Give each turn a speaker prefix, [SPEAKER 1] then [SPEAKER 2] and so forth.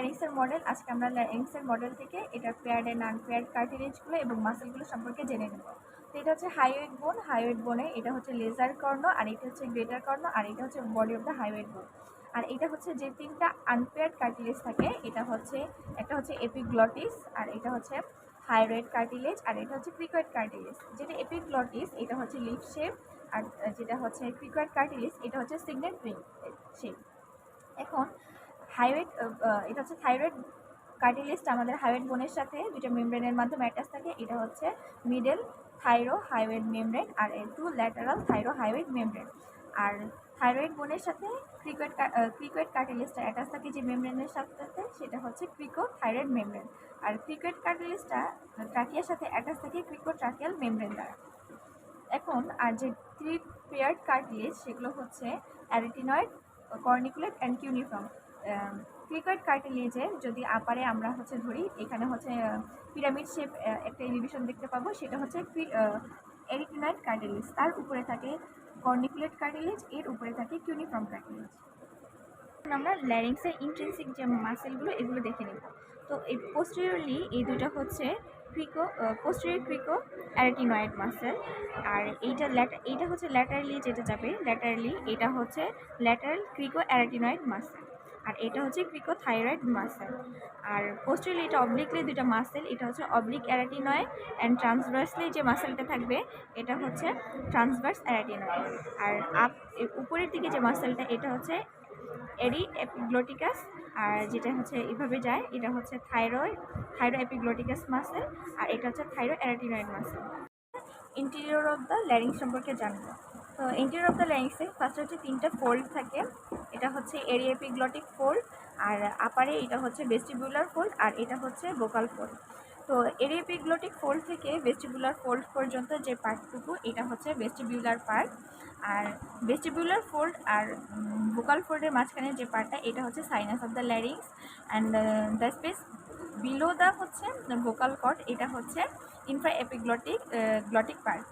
[SPEAKER 1] ল্যারিংসের model আজকে আমরা ল্যারিংসের model থেকে এটা পেয়ার্ড অ্যান্ড আনপেয়ার্ড কার্টিলেজগুলো এবং মাসেলগুলো সম্পর্কে জেনে নেব। তো এটা হচ্ছে হাইওয়েট বোন হাইওয়েট বোনে এটা হচ্ছে লেজার কর্ণ, আর এটা হচ্ছে গ্রেটার কর্ণ, আর এটা হচ্ছে বডি অফ দ্য হাইওয়েট বোন আর এটা হচ্ছে যে তিনটা আনপেয়ার্ড কার্টিলেজ থাকে, এটা হচ্ছে, একটা হচ্ছে এপিগ্লটিস আর এটা হচ্ছে থাইরয়েড কার্টিলেজ আর এটা হচ্ছে ক্রিকয়েড কার্টিলেজ যেটা এপিগ্লটিস এটা হচ্ছে লিপ শেপ আর যেটা হচ্ছে ক্রিকয়েড কার্টিলেজ এটা হচ্ছে সিগনেট রিং শেপ এখন হাইওয়েট এটা হচ্ছে থাইরয়েড কার্টিলেজটা আমাদের হাইওয়েট বোনের সাথে দুটো মেমব্রেনের মাধ্যমে অ্যাটাচ থাকে। এটা হচ্ছে মিডল থাইরো হাইওয়েট মেমব্রেন আর two lateral thyrohyoid membrane আর থাইরয়েড বোনের সাথে ক্রিকয়েড ক্রিকয়েড কার্টিলেজটা অ্যাটাচ থাকে যে মেমব্রেনের সাথে, সেটা হচ্ছে ক্রিকো থাইরয়েড মেমব্রেন আর ক্রিকয়েড কার্টিলেজটা ট্রাকিয়ার সাথে অ্যাটাচ থাকে ক্রিকো ট্রাকিয়াল মেমব্রেন দ্বারা। এখন আর যে থ্রি পেয়ার্ড কার্টিলেজ সেগুলো হচ্ছে arytenoid corniculate and cuneiform cricoid কার্টিলেজে যদি আপারে আমরা হচ্ছে ধরি, এখানে হচ্ছে পিরামিড শেপ একটা এলিভেশন দেখতে পাবো, সেটা হচ্ছে এরিটিনয়েড কার্টিলেজ তার উপরে থাকে কর্নিকুলেট কার্টিলেজ এর উপরে থাকে কিউনিফর্ম কার্টিলেজ আমরা ল্যারিংসের ইন্ট্রেন্সিক যে মাসেলগুলো এগুলো দেখে নেব। তো এই পোস্টেরিয়রলি এই দুটো হচ্ছে ক্রিকো পোস্টেরিয়র ক্রিকো অ্যারেটিনয়েড মাসেল আর এইটা ল্যাটা এইটা হচ্ছে ল্যাটারালি যেটা যাবে ল্যাটারালি এটা হচ্ছে ল্যাটারাল ক্রিকো অ্যারেটিনয়েড মাসেল আর এটা হচ্ছে ক্রিকো থাইরয়েড মাসেল। আর পোস্টেরিয়লি এটা অবলিকলি দুটো মাসেল, এটা হচ্ছে অবলিক অ্যারাটিনয় অ্যান্ড ট্রান্সভার্সলি যে মাসেলটা থাকবে, এটা হচ্ছে ট্রান্সভার্স অ্যারাটিনয়েড আর আপ উপরের দিকে যে মাসেলটা, এটা হচ্ছে এরি এপিগ্লোটিকাস আর যেটা হচ্ছে এভাবে যায়, এটা হচ্ছে থাইরয়েড থাইরো এপিগ্লোটিকাস মাসেল, আর এটা হচ্ছে thyroarytenoid muscle. Interior of the larynx সম্পর্কে জানব। তো ইন্টেরিয়র অফ দ্য ল্যারিংসে ফার্স্ট হচ্ছে তিনটা ফোল্ড থাকে। এটা হচ্ছে এরি এপিগ্লটিক ফোল্ড, আর আপারে এটা হচ্ছে ভেস্টিবুলার ফোল্ড, আর এটা হচ্ছে ভোকাল ফোল্ড। তো এরিয়েপিগ্লোটিক ফোল্ড থেকে ভেস্টিবুলার ফোল্ড পর্যন্ত যে পার্টটুকু, এটা হচ্ছে ভেস্টিবিউলার পার্ট। আর ভেস্টিবুলার ফোল্ড আর ভোকাল ফোল্ডের মাঝখানে যে পার্টটা, এটা হচ্ছে sinus of the larynx and the space below the হচ্ছে ভোকাল কট এটা হচ্ছে ইনফ্রা এপিগ্লটিক গ্লটিক পার্ট